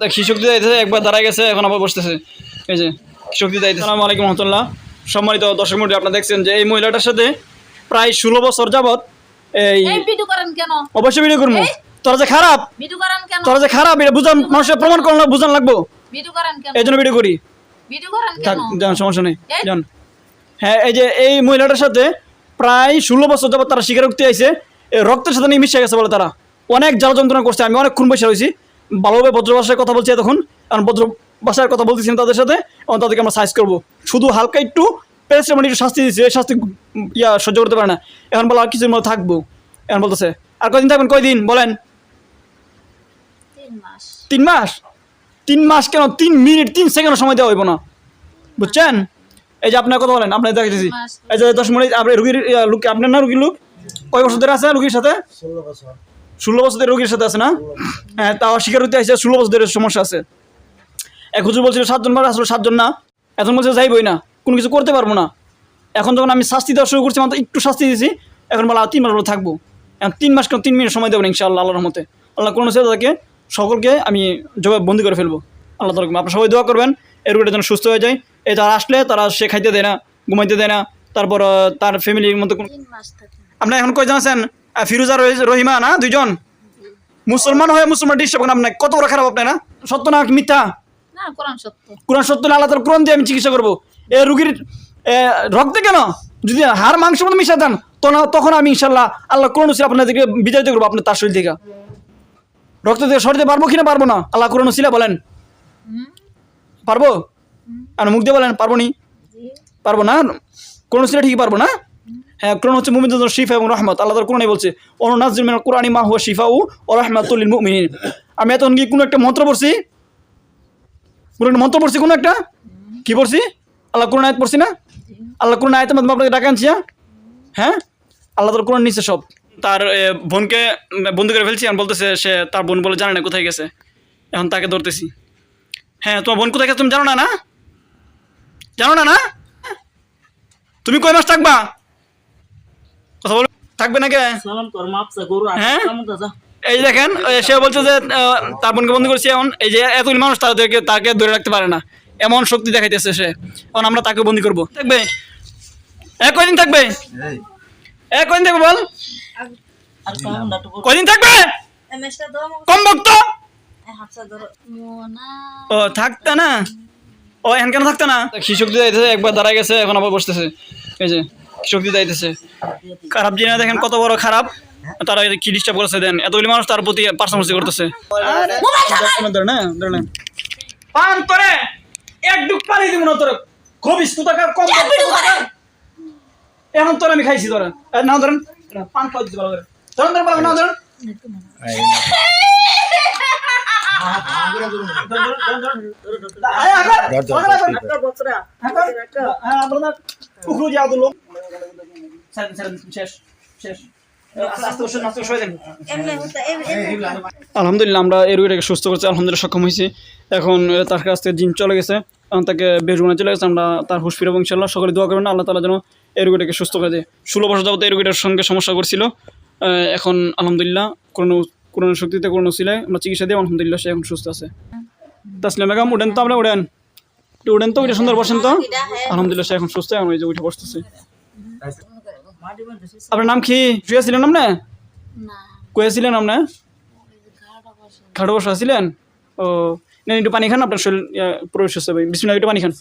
তা খিশক্তি যাইতেছে একবার দাঁড়ায় গেছে এখন আবার বসতেছে। এই যে খিশক্তি যাইতেছে। আসসালামু আলাইকুম রহমতুল্লাহ। সম্মানিত দর্শক মন্ডলী আপনারা দেখছেন যে এই মহিলাটার সাথে প্রায় ষোলো বছর যাবৎ এই অবশ্যই ভিডিও করব। তোরা যে খারাপ? ভিডিও করেন কেন? তোরা যে খারাপ এটা বুঝান মানুষের প্রমাণ করানো বুঝান লাগবো। ভিডিও করেন কেন? এই জন্য ভিডিও করি থাক যান সমস্যা নেই? যান। হ্যাঁ এই যে এই মহিলাটার সাথে প্রায় ষোলো বছর যাবত তারা স্বীকারোক্তি আইছে। এই রক্তের সাথে নিয়ে মিশে গেছে বলে তারা। অনেক জ্বালা যন্ত্রণা করছে আমি অনেকক্ষণ বসে রয়েছি। ভালোভাবে ভদ্র ভাষায় কথা বলছি তখন কারণ ভদ্র ভাষায় কথা বলতেছি তাদের সাথে এবং তাদেরকে আমরা সাইজ করব। শুধু হালকা একটু পেরেছে মানে একটু শাস্তি দিচ্ছে এই শাস্তি ইয়া সহ্য করতে পারে না। এখন বলো আর কিছুর মধ্যে থাকব। এখন বলতেছে আর কয়দিন থাকবেন কয়দিন? বলেন। তিন মাস। তিন মাস? কেন? তিন মিনিট তিন সেকেন্ড সময় দেওয়া হইব না। বুঝছেন? এই যে আপনার কথা বলেন আপনার দেখেছি এই যে দশ মিনিট আপনি রুগীর লোক আপনার না রুগীর লোক? কয় বছর ধরে আছে রুগীর সাথে? ষোলো বছর। ধরে রোগীর সাথে আছে না? হ্যাঁ তাও হতে আসছে ষোলো বছর ধরে সমস্যা আছে। এক হুজুর বলছিল সাতজন বার আসলে সাতজন না। এখন বলছে যাইবই না কোনো কিছু করতে পারব না। এখন যখন আমি শাস্তি দেওয়া শুরু করছি মাত্র একটু শাস্তি দিয়েছি এখন বলা তিন মাস বলে থাকব। এখন তিন মাস কেন তিন মিনিট সময় দেবেন ইনশাআল্লাহ আল্লাহর রহমতে। আল্লাহ কোনো তাদেরকে সকলকে আমি জবাব বন্দি করে ফেলব। আল্লাহ তালা আপনার সবাই দোয়া করবেন এর রোগীটা যেন সুস্থ হয়ে যায়। এই তারা আসলে তারা সে খাইতে দেয় না ঘুমাইতে দেয় না। তারপর তার ফ্যামিলির মতো আপনার এখন কয়জন আছেন? ফিরোজা রহিমা না? দুইজন? মুসলমান হয়ে মুসলমান ডিস্টার্ব করেন আপনার কত বড় খারাপ আপনার না? সত্য না মিথ্যা? কোরআন সত্য। না আল্লাহ তার কোরআন দিয়ে আমি চিকিৎসা করব। এ রুগীর রক্তে কেন? যদি হাড় মাংস মতো মিশা দেন তখন- তখন আমি ইনশাল্লাহ আল্লাহ কোরআন ছিল আপনাদেরকে বিজয়িত করব আপনার তার শরীর থেকে। রক্ত থেকে সরতে পারব কিনা পারব না? আল্লাহ কোরআন ছিল বলেন। পারব? আর মুখ দিয়ে বলেন পারব নি? পারব না? কোরআন ছিল ঠিকই পারব না? হ্যাঁ কোরআন হচ্ছে মুমিন শিফা এবং রহমত। আল্লাহ তার কোরআনই বলছে, অনুনাজিল মিনাল কোরআনি মা হুয়া শিফা ও রহমাতুল মুমিনিন। আমি এতক্ষণ কি কোনো একটা মন্ত্র পড়ছি? কোনো একটা মন্ত্র পড়ছি কোনো একটা? কি পড়ছি? আল্লাহ কোরআন আয়াত পড়ছি না? আল্লাহ কোরআন আয়াতের মাধ্যমে আপনাকে ডাকা আনছি হ্যাঁ? হ্যাঁ? আল্লাহ তার কোরআন নিচ্ছে সব। তার বোনকে, বন্দি করে ফেলছি আর বলতেছে সে, তার বোন বলে, জানে না কোথায় গেছে। এখন তাকে ধরতেছি। হ্যাঁ তোমার বোন কোথায় গেছে তুমি জানো না না? জানো না না? তুমি কয় মাস থাকবা? কথা বল। থাকবে নাকি? সালাম তোর মাপসা গরু হ্যাঁ? এই দেখেন সে বলছে যে তার বোনকে বন্ধ করেছি এমন এই যে এতগুলি মানুষ তাদেরকে তাকে ধরে রাখতে পারে না। এমন শক্তি দেখাইতেছে সে। এখন আমরা তাকে বন্দি করব। থাকবে? এক কয়দিন থাকবে? এক কয়দিন থাকবে বল? কয়দিন থাকবে? কম ভক্ত? মোনা ও থাকতে না? ও এখন কেন থাকতে না? যাইতেছে একবার দাঁড়ায় গেছে এখন আবার বসতেছে। এই যে। খিশক্তি যাইতেছে খারাপ জিনা দেখেন কত বড় খারাপ তারা কি ডিস্টার্ব করছে দেন এতগুলি মানুষ তার প্রতি পার্সামসি করতেছে ধরে না পান তোরে এক ডুব পানি দিব না তোর খবিস তু টাকা কম কর, তু টাকা। এখন তোর আমি খাইছি তোরা এ, ধরেন পান খাওয়া দিচ্ছি ভালো করে ধরেন ধরেন ভালো করে, ধরেন আয়, আগার, আগার, আগার। হ্যাঁ, আপনারা পুকুরে যাও তো লোক। শেষ, শেষ। আলহামদুলিল্লাহ আমরা এই রোগীটাকে সুস্থ করছি আলহামদুলিল্লাহ সক্ষম হয়েছি। এখন তার কাছ থেকে জিন চলে গেছে এখন তাকে বেজগুনা চলে গেছে আমরা তার হুশ ফিরবো ইনশাল্লাহ সকলে দোয়া করবেন আল্লাহ তালা যেন এই রোগীটাকে সুস্থ করে দেয়। ষোলো বছর যাবত এই রোগীটার সঙ্গে সমস্যা করছিল এখন আলহামদুলিল্লাহ কোনো কোনো শক্তিতে কোনো সিলায় আমরা চিকিৎসা দিয়ে আলহামদুলিল্লাহ সে এখন সুস্থ আছে। তাসলিম বেগম উঠেন তো আমরা উঠেন। উঠেন তো ওইটা সুন্দর বসেন তো। আলহামদুলিল্লাহ সে এখন সুস্থ এখন ওই যে উঠে বসতেছে। আপনার নাম কি? শুয়েছিলেন আপনি? কয়ে ছিলেন আপনি? খাটো বসা। ছিলেন ও নেন একটু পানি খান আপনার শরীর প্রবেশ হচ্ছে বিসমিল্লাহ একটু পানি খান।